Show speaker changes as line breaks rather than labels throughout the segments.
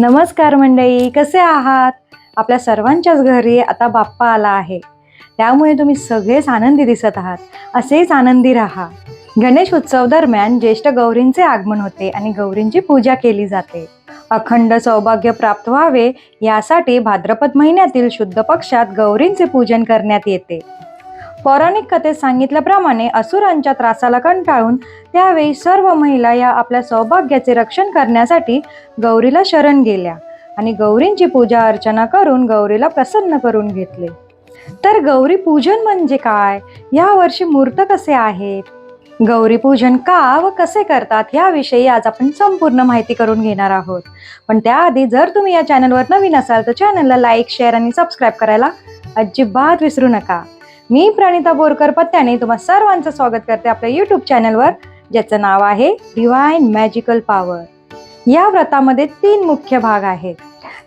नमस्कार मंडळी कसे आहात? आपल्या सर्वांच्याच घरी आता बाप्पा आला आहे. त्यामुळे तुम्ही सगळेच आनंदी दिसत आहात. असेच आनंदी राहा. गणेश उत्सव दरम्यान ज्येष्ठ गौरींचे आगमन होते आणि गौरींची पूजा केली जाते. अखंड सौभाग्य प्राप्त व्हावे यासाठी भाद्रपद महिन्यातील शुद्ध पक्षात गौरींचे पूजन करण्यात येते. पौराणिक कथेत सांगितल्याप्रमाणे असुरांच्या त्रासाला कंटाळून त्यावेळी सर्व महिला या आपल्या सौभाग्याचे रक्षण करण्यासाठी गौरीला शरण गेल्या आणि गौरींची पूजा अर्चना करून गौरीला प्रसन्न करून घेतले. तर गौरी पूजन म्हणजे काय? या वर्षी मूर्त कसे आहेत? गौरी पूजन का व कसे करतात याविषयी आज आपण संपूर्ण माहिती करून घेणार आहोत. पण त्याआधी जर तुम्ही या चॅनलवर नवीन असाल तर चॅनलला लाईक शेअर आणि सबस्क्राईब करायला अजिबात विसरू नका. मी प्रणिता बोरकर पत्त्याने तुम्हा सर्वांचं स्वागत करते आपल्या यूट्यूब चॅनलवर ज्याचं नाव आहे डिवाइन मॅजिकल पॉवर या व्रतामध्ये तीन मुख्य भाग आहेत.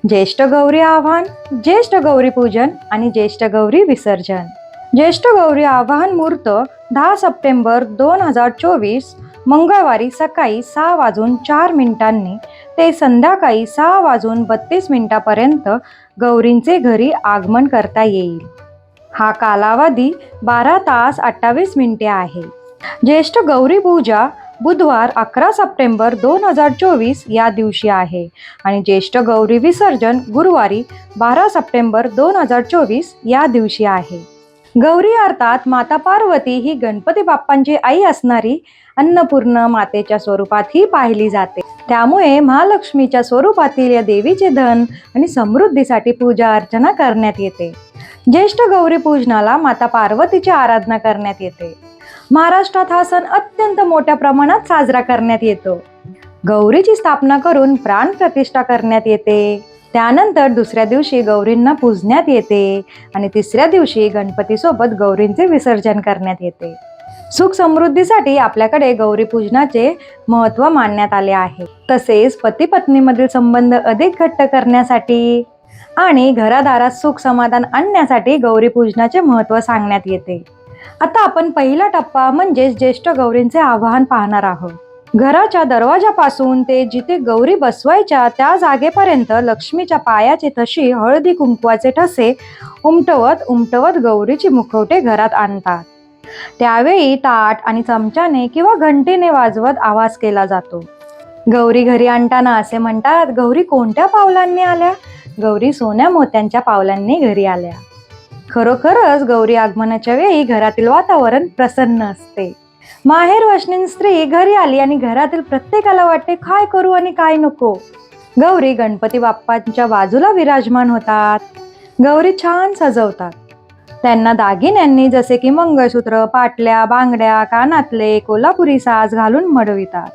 ज्येष्ठ गौरी आव्हान ज्येष्ठ गौरी पूजन आणि ज्येष्ठ गौरी विसर्जन. ज्येष्ठ गौरी आवाहन मुहूर्त दहा सप्टेंबर दोन हजार चोवीस मंगळवारी सकाळी सहा वाजून चार मिनिटांनी ते संध्याकाळी सहा वाजून बत्तीस मिनिटापर्यंत गौरींचे घरी आगमन करता येईल. हा कालावधी बारा तास अठ्ठावीस मिनिटे आहे. ज्येष्ठ गौरी पूजा बुधवार अकरा सप्टेंबर दोन हजार चोवीस या दिवशी आहे आणि ज्येष्ठ गौरी विसर्जन गुरुवारी बारा सप्टेंबर दोन हजार चोवीस या दिवशी आहे. गौरी अर्थात माता पार्वती ही गणपती बाप्पांची आई असणारी अन्नपूर्ण मातेच्या स्वरूपात ही पाहिली जाते. त्यामुळे महालक्ष्मीच्या स्वरूपातील या देवीचे धन आणि समृद्धीसाठी पूजा अर्चना करण्यात येते. ज्येष्ठ गौरी पूजनाला माता पार्वतीची आराधना करण्यात येते. महाराष्ट्रात हा सण अत्यंत मोठ्या प्रमाणात साजरा करण्यात येतो. गौरीची स्थापना करून प्राण प्रतिष्ठा करण्यात येते. त्यानंतर दुसऱ्या दिवशी गौरींना पूजण्यात येते आणि तिसऱ्या दिवशी गणपतीसोबत गौरींचे विसर्जन करण्यात येते. सुख समृद्धीसाठी आपल्याकडे गौरी पूजनाचे महत्त्व मानण्यात आले आहे. तसेच पती पत्नीमधील संबंध अधिक घट्ट करण्यासाठी आणि घरादारात सुख समाधान आणण्यासाठी गौरी पूजनाचे महत्त्व सांगण्यात येते. आता आपण पहिला टप्पा म्हणजेच ज्येष्ठ गौरींचे आवाहन पाहणार आहोत. घराच्या दरवाजापासून ते जिथे गौरी बसवायच्या त्या जागेपर्यंत लक्ष्मीच्या पायाचे तशी हळदी कुंकवाचे ठसे उमटवत उमटवत गौरीची मुखवटे घरात आणतात. त्यावेळी ताट आणि चमच्याने किंवा घंटीने वाजवत आवाज केला जातो. गौरी घरी आणताना असे म्हणतात गौरी कोणत्या पावलांनी आल्या? गौरी सोन्या मोत्यांच्या पावलांनी घरी आल्या. खरोखरच गौरी आगमनाच्या वेळी घरातील वातावरण प्रसन्न असते. माहेर वशनीन स्त्री घरी आली आणि घरातील प्रत्येकाला वाटते काय करू आणि काय नको? गौरी गणपती बाप्पांच्या बाजूला विराजमान होतात. गौरी छान सजवतात. त्यांना दागिन्यांनी जसे की मंगळसूत्र पाटल्या बांगड्या कानातले कोल्हापुरी साज घालून मडवितात.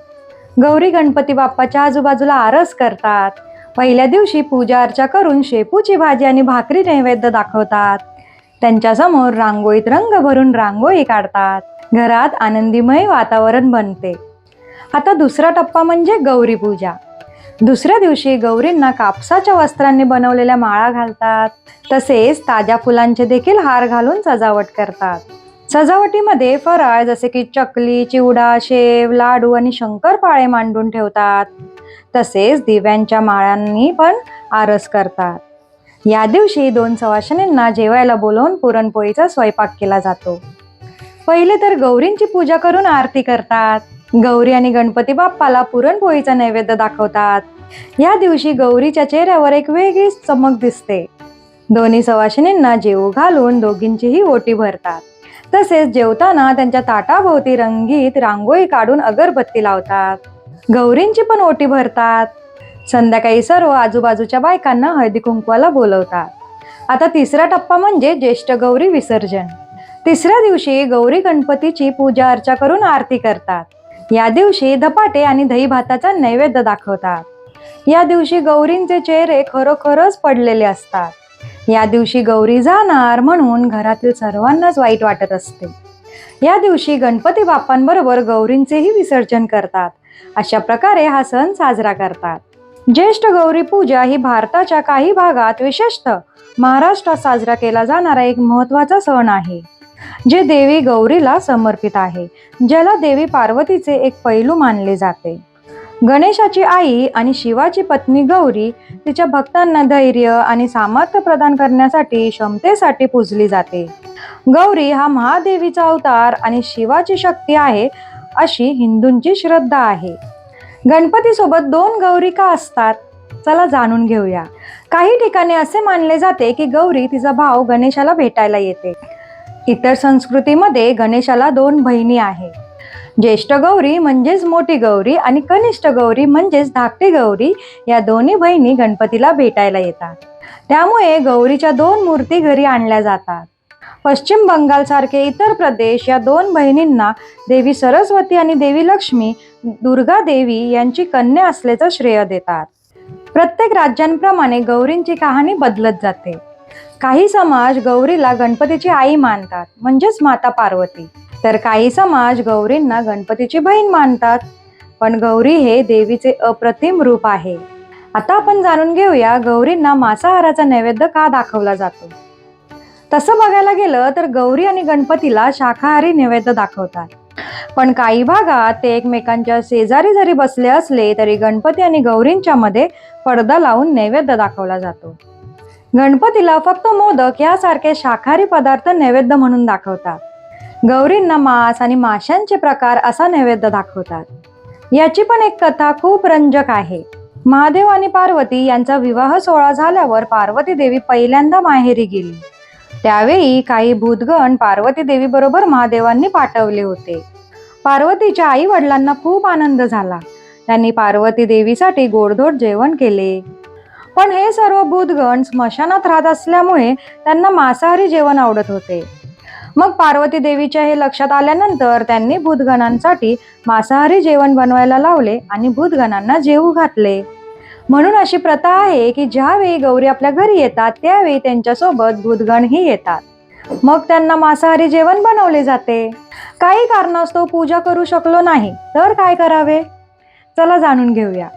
गौरी गणपती बाप्पाच्या आजूबाजूला आरस करतात. पहिल्या दिवशी पूजा अर्चा करून शेपूची भाजी आणि भाकरी नैवेद्य दाखवतात. त्यांच्यासमोर रांगोळीत रंग भरून रांगोळी काढतात. घरात आनंदीमय वातावरण बनते. आता दुसरा टप्पा म्हणजे गौरी पूजा. दुसऱ्या दिवशी गौरींना कापसाच्या वस्त्रांनी बनवलेल्या माळा घालतात. तसेच ताज्या फुलांचे देखील हार घालून सजावट करतात. सजावटीमध्ये फराळ जसे की चकली चिवडा शेव लाडू आणि शंकरपाळे मांडून ठेवतात. तसेच दिव्यांच्या माळांनी पण आरस करतात. या दिवशी दोन सवाशनींना जेवायला बोलवून पुरणपोळीचा स्वयंपाक केला जातो. पहिले तर गौरींची पूजा करून आरती करतात. गौरी आणि गणपती बाप्पाला पुरणपोळीचा नैवेद्य दाखवतात. या दिवशी गौरीच्या चेहऱ्यावर एक वेगळीच चमक दिसते. दोन्ही सवाशिनींना जेवू घालून दोघींचीही ओटी भरतात. तसेच जेवताना त्यांच्या ताटाभोवती रंगीत रांगोळी काढून अगरबत्ती लावतात. गौरींची पण ओटी भरतात. संध्याकाळी सर्व आजूबाजूच्या बायकांना हळदी कुंकवाला बोलवतात. आता तिसरा टप्पा म्हणजे ज्येष्ठ गौरी विसर्जन. तिसऱ्या दिवशी गौरी गणपतीची पूजा अर्चा करून आरती करतात. या दिवशी धपाटे आणि दही भाताचा नैवेद्य दाखवतात. या दिवशी गौरींचे चेहरे खरोखरच पडलेले असतात. या दिवशी गौरी जाणार म्हणून घरातील सर्वांनाच वाईट वाटत असते. या दिवशी गणपती बाप्पांबरोबर गौरींचेही विसर्जन करतात. अशा प्रकारे हा सण साजरा करतात. ज्येष्ठ गौरी पूजा ही भारताच्या काही भागात विशेषतः महाराष्ट्रात साजरा केला जाणारा एक महत्त्वाचा सण आहे. जे देवी गौरीला समर्पित आहे ज्याला देवी पार्वतीचे एक पैलू मानले जाते. गणेशाची आई आणि शिवाची पत्नी गौरी तिच्या भक्तांना धैर्य आणि सामर्थ्य प्रदान करण्यासाठी क्षमतेसाठी पूजली जाते. गौरी हा महादेवीचा अवतार आणि शिवाची शक्ती आहे अशी हिंदूंची श्रद्धा आहे. गणपतीसोबत दोन गौरी का असतात. चला जाणून घेऊया. काही ठिकाणी असे मानले जाते की गौरी तिचा भाव गणेशाला भेटायला येते. इतर संस्कृतीमध्ये गणेशाला दोन बहिणी आहे. ज्येष्ठ गौरी म्हणजेच मोठी गौरी आणि कनिष्ठ गौरी म्हणजेच धाकटी गौरी या दोन्ही बहिणी गणपतीला भेटायला येतात. त्यामुळे गौरीच्या दोन मूर्ती घरी आणल्या जातात. पश्चिम बंगालसारखे इतर प्रदेश या दोन बहिणींना देवी सरस्वती आणि देवी लक्ष्मी दुर्गा देवी यांची कन्या असल्याचं श्रेय देतात. प्रत्येक राज्यांप्रमाणे गौरींची कहाणी बदलत जाते. काही समाज गौरीला गणपतीची आई मानतात म्हणजेच माता पार्वती. तर काही समाज गौरींना गणपतीची बहीण मानतात. पण गौरी हे देवीचे अप्रतिम रूप आहे. आता आपण जाणून घेऊया गौरींना मांसाहाराचा नैवेद्य का दाखवला जातो? तसं बघायला गेलं तर गौरी आणि गणपतीला शाकाहारी नैवेद्य दाखवतात. पण काही भागात ते एकमेकांच्या शेजारी जरी बसले असले तरी गणपती आणि गौरींच्या मध्ये पडदा लावून नैवेद्य दाखवला जातो. गणपतीला फक्त मोदक यासारखे शाकाहारी पदार्थ नैवेद्य म्हणून दाखवतात. गौरींना मांस आणि माशांचे प्रकार असा नैवेद्य दाखवतात. याची पण एक कथा खूप रंजक आहे. महादेव आणि पार्वती यांचा विवाह सोहळा झाल्यावर पार्वती देवी पहिल्यांदा माहेरी गेली. त्यावेळी काही भूतगण पार्वती देवी बरोबर महादेवांनी पाठवले होते. पार्वतीच्या आई वडिलांना खूप आनंद झाला. त्यांनी पार्वती देवीसाठी गोडधोड जेवण केले. पण हे सर्व भूतगण स्मशानात राहत असल्यामुळे त्यांना मांसाहारी जेवण आवडत होते. मग पार्वती देवीच्या हे लक्षात आल्यानंतर त्यांनी भूतगणांसाठी मांसाहारी जेवण बनवायला लावले आणि भूतगणांना जेवू घातले. म्हणून अशी प्रथा आहे की ज्यावेळी गौरी आपल्या घरी येतात त्यावेळी त्यांच्यासोबत भूतगणही येतात. मग त्यांना मांसाहारी जेवण बनवले जाते. काही कारणास्तव पूजा करू शकलो नाही तर काय करावे? चला जाणून घेऊया.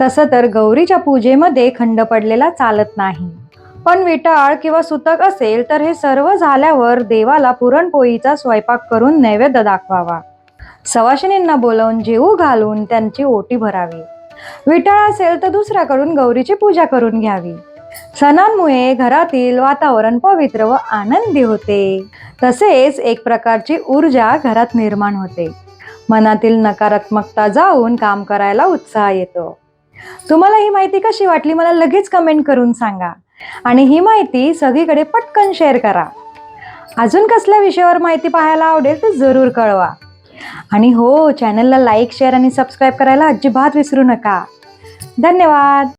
तसं तर गौरीच्या पूजेमध्ये खंड पडलेला चालत नाही. पण विटाळ किंवा सुतक असेल तर हे सर्व झाल्यावर देवाला पुरणपोळीचा स्वयंपाक करून नैवेद्य दाखवावा. सवाशिनींना बोलवून जेऊ घालून त्यांची ओटी भरावी. विटाळ असेल तर दुसऱ्याकडून गौरीची पूजा करून घ्यावी. सणांमुळे घरातील वातावरण पवित्र व आनंदी होते. तसेच एक प्रकारची ऊर्जा घरात निर्माण होते. मनातील नकारात्मकता जाऊन काम करायला उत्साह येतो. तुम्हाला ही माहिती कशी वाटली मला लगेच कमेंट करून सांगा. आणि ही माहिती सगळीकडे पटकन शेअर करा. अजून कसल्या विषयावर माहिती पाहायला आवडेल ते जरूर कळवा. आणि हो चॅनलला लाईक शेअर आणि सबस्क्राईब करायला अजिबात विसरू नका. धन्यवाद.